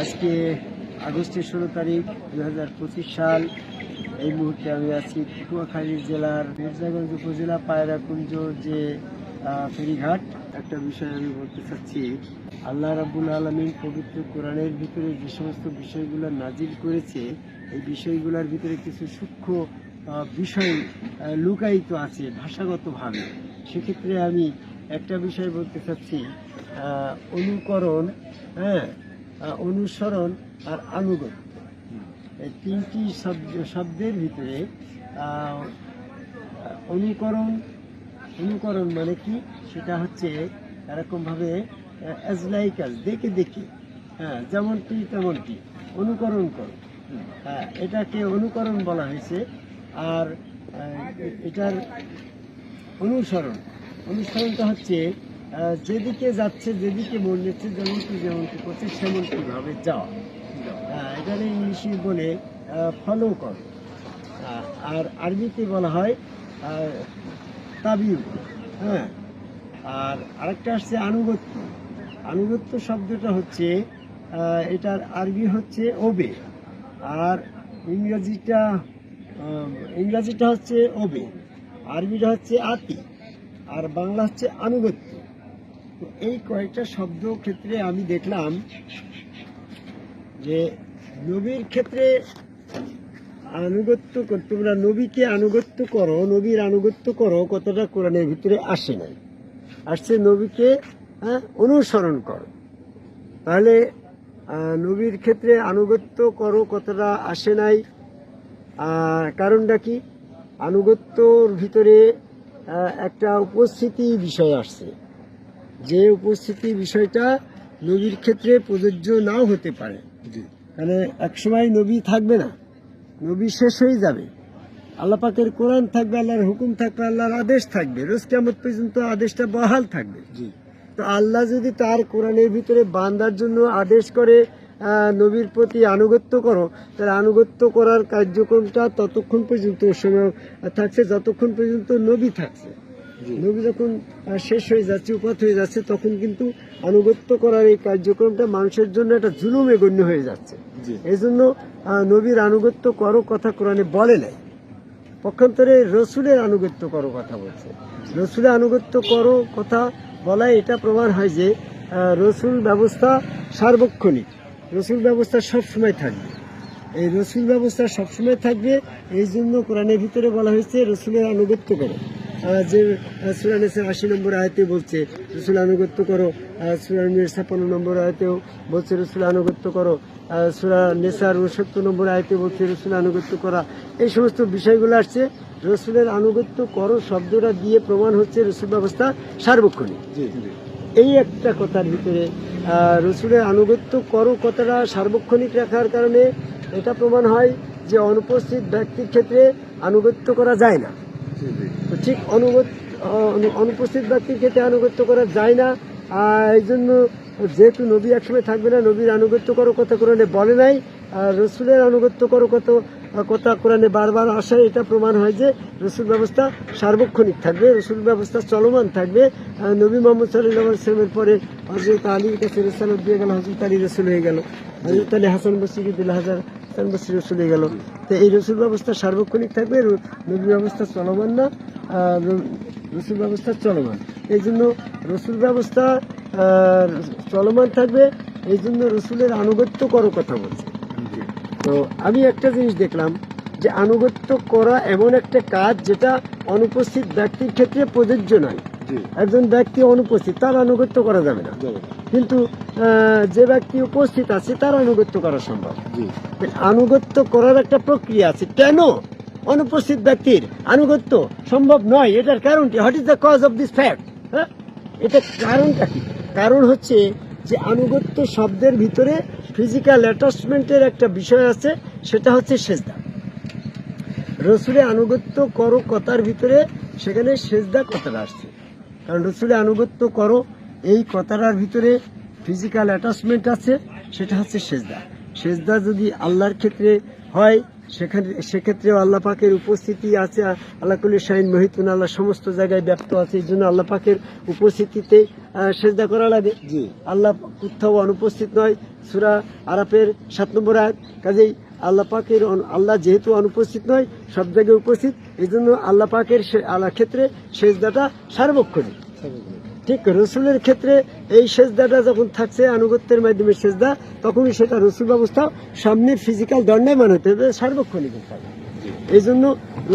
আজকে আগস্টের ষোলো তারিখ দু হাজার পঁচিশ সাল। এই মুহূর্তে আমি আছি পটুয়াখালী জেলার মির্জাগঞ্জ উপজেলা পায়রাকুঞ্জ যে ফেরিঘাট। একটা বিষয় আমি বলতে চাচ্ছি, আল্লাহ রাবুল আলমী পবিত্র কোরআনের ভিতরে যে সমস্ত বিষয়গুলো নাজিল করেছে, এই বিষয়গুলোর ভিতরে কিছু সূক্ষ্ম বিষয় লুকায়িত আছে ভাষাগতভাবে। সেক্ষেত্রে আমি একটা বিষয় বলতে চাচ্ছি অনুকরণ হ্যাঁ অনুসরণ আর আনুগত্য। এই তিনটি শব্দ, শব্দের ভিতরে অনুকরণ অনুকরণ মানে কি? সেটা হচ্ছে এরকমভাবে অ্যাজ লাইক আস দেখে দেখে। হ্যাঁ যেমনটি তেমনটি। অনুকরণ করো। হ্যাঁ এটাকে অনুকরণ বলা হয়েছে। আর এটার অনুসরণ। অনুসরণটা হচ্ছে যেদিকে যাচ্ছে, যেদিকে মন যাচ্ছে যেমনটি যেমনটি করছে সেমনটি ভাবে যাওয়া এটাকে ইংলিশে বলে ফলো কর। আর আরবিতে বলা হয় তাবিউ। হ্যাঁ? আর আরেকটা আসছে আনুগত্য। আনুগত্য শব্দটা হচ্ছে এটার আরবি হচ্ছে ওবে। আর ইংরাজিটা ইংরাজিটা হচ্ছে ওবে। আরবিটা হচ্ছে আতি। আর বাংলা হচ্ছে আনুগত্য। এই কয়েকটা শব্দ ক্ষেত্রে আমি দেখলাম যে নবীর ক্ষেত্রে আনুগত্য কর- তোমরা নবীকে আনুগত্য করো নবীর আনুগত্য করো কতটা কোরআনের ভিতরে আসে নাই। আসছে নবীকে হ্যাঁ, অনুসরণ করো। তাহলে নবীর ক্ষেত্রে আনুগত্য করো কতটা আসে নাই। কারণটা কি? আনুগত্যর ভিতরে একটা উপস্থিতি বিষয় আসছে। যে উপস্থিতি বিষয়টা নবীর ক্ষেত্রে প্রযোজ্য নাও হতে পারে। মানে একসময় নবী থাকবে না নবী শেষ হয়ে যাবে। আল্লাপাকের কোরআন থাকবে আল্লাহর হুকুম থাকবে আল্লাহর আদেশ থাকবে। রোজ কেমন পর্যন্ত আদেশটা বহাল থাকবে। তো আল্লাহ যদি তার কোরআনের ভিতরে বান্দার জন্য আদেশ করে নবীর প্রতি আনুগত্য করো তাহলে আনুগত্য করার কার্যক্রমটা ততক্ষণ পর্যন্ত সময় থাকছে যতক্ষণ পর্যন্ত নবী থাকছে। নবী যখন শেষ হয়ে যাচ্ছে উপাত হয়ে যাচ্ছে তখন কিন্তু আনুগত্য করার এই কার্যক্রমটা মানুষের জন্য একটা জুলুমে গণ্য হয়ে যাচ্ছে। এই জন্য নবীর আনুগত্য করো কথা কোরআনে বলে নাই। পক্ষান্তরে রসুলের আনুগত্য করো কথা বলছে। রসুলের আনুগত্য করো কথা বলায় এটা প্রমাণ হয় যে রসুল ব্যবস্থা সার্বক্ষণিক। রসুল ব্যবস্থা সবসময় থাকবে। এই রসুল ব্যবস্থা সবসময় থাকবে এই জন্য কোরআনের ভিতরে বলা হয়েছে রসুলের আনুগত্য করো। যে সুরানেসের আশি নম্বর আয়তে বলছে রসুল আনুগত্য করো। সুরানের ছাপ্পান্ন নম্বর আয়তেও বলছে রসুল আনুগত্য করো। সুরা নেসার উনসত্তর নম্বর আয়তে বলছে রসুল আনুগত্য করা। এই সমস্ত বিষয়গুলো আসছে। রসুলের আনুগত্য করো শব্দটা দিয়ে প্রমাণ হচ্ছে রসুল ব্যবস্থা সার্বক্ষণিক। এই একটা কথার ভিতরে রসুলের আনুগত্য করো কথাটা সার্বক্ষণিক রাখার কারণে এটা প্রমাণ হয় যে অনুপস্থিত ব্যক্তির ক্ষেত্রে আনুগত্য করা যায় না। ঠিক অনুগত অনুপস্থিত ব্যক্তির ক্ষেত্রে আনুগত্য করা যায় না। আর এই জন্য যেহেতু নবী একসময় থাকবে না, নবীর আনুগত্য করো কথা কোরআনে বলে নাই, আর রসুলের আনুগত্য করো কত, কথা কোরআনে বারবার আসে, এটা প্রমাণ হয় যে রসুল ব্যবস্থা সার্বক্ষণিক থাকবে, রসুল ব্যবস্থা চলমান থাকবে। নবী মোহাম্মদ সাল্লাহ ইসলামের পরে হজরত আলীর কাছে রেসালত দিয়ে গেল হজরত আলী রসুল হয়ে গেল। হজরত আলী হাসান বসিকে দিল হাজার হাসান বসি রসুল হয়ে গেল। তো এই রসুল ব্যবস্থা সার্বক্ষণিক থাকবে, নবী ব্যবস্থা চলমান না। রসুল ব্যবস্থা চলমান। এই জন্য রসুল ব্যবস্থা চলমান থাকবে এই জন্য রসুলের আনুগত্য করো কথা বলছে। তো আমি একটা জিনিস দেখলাম যে আনুগত্য করা এমন একটা কাজ যেটা অনুপস্থিত ব্যক্তির ক্ষেত্রে প্রযোজ্য নয়। একজন ব্যক্তি অনুপস্থিত তার আনুগত্য করা যাবে না। কিন্তু যে ব্যক্তি উপস্থিত আছে তার আনুগত্য করা সম্ভব। আনুগত্য করার একটা প্রক্রিয়া আছে। কেন? অনুপস্থিত ব্যক্তির আনুগত্য সম্ভব নয়। এটার কারণটি what is the cause of this fact হ্যাঁ? এটা কারণটা কি? কারণ হচ্ছে যে আনুগত্য শব্দের ভিতরে ফিজিক্যাল অ্যাটাচমেন্টের একটা বিষয় আছে, সেটা হচ্ছে সেজদা। রসুলে আনুগত্য করো কথার ভিতরে, সেখানে সেজদা কথাটা আসছে। কারণ রসুলে আনুগত্য করো, এই কথাটার ভিতরে ফিজিক্যাল অ্যাটাচমেন্ট আছে, সেটা হচ্ছে সেজদা। সেজদা যদি আল্লাহর ক্ষেত্রে হয় সেখানে সেক্ষেত্রে আল্লাহ পাকের উপস্থিতি আছে আল্লাহ কুলি শাহিন মহিতুন আল্লাহ সমস্ত জায়গায় ব্যক্ত আছে এই জন্য আল্লাহ পাকের উপস্থিতিতে সেজদা করা লাগে। জি। আল্লাহ কোথাও অনুপস্থিত নয়। সুরা আরাফের সাত নম্বর আয়াত কাজেই আল্লাহ পাকের আল্লাহ যেহেতু অনুপস্থিত নয় সব জায়গায় উপস্থিত এই জন্য আল্লাহ পাকের সে- আল্লাহ ক্ষেত্রে সেজদাটা সার্বক্ষণিক। ঠিক, রসুলের ক্ষেত্রে এই সেজদাটা যখন থাকছে, আনুগত্যের মাধ্যমে সেজদা, তখনই সেটা রসুল ব্যবস্থা সামনে ফিজিক্যাল দণ্ডায় মানাতে হবে, সার্বক্ষণিক থাকে এই জন্য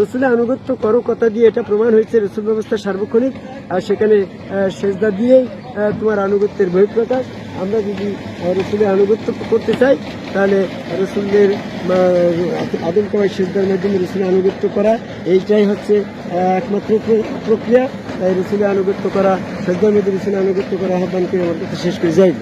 রসুলের আনুগত্য করো কথা দিয়ে এটা প্রমাণ হয়েছে, রসুল ব্যবস্থা সার্বক্ষণিক, আর সেখানে সেজদা দিয়েই তোমার আনুগত্যের বহিঃপ্রকাশ। আমরা যদি রসুলের আনুগত্য করতে চাই, তাহলে রসুলের কবাই সেজদার মাধ্যমে রসুলের আনুগত্য করা, এইটাই হচ্ছে একমাত্র প্রক্রিয়া। তাই রসুলের আনুগত্য করা সদ্য মধ্যে রসুলের আনুগত্য করা আহ্বান করে আমার কাছে শেষ করে। যাই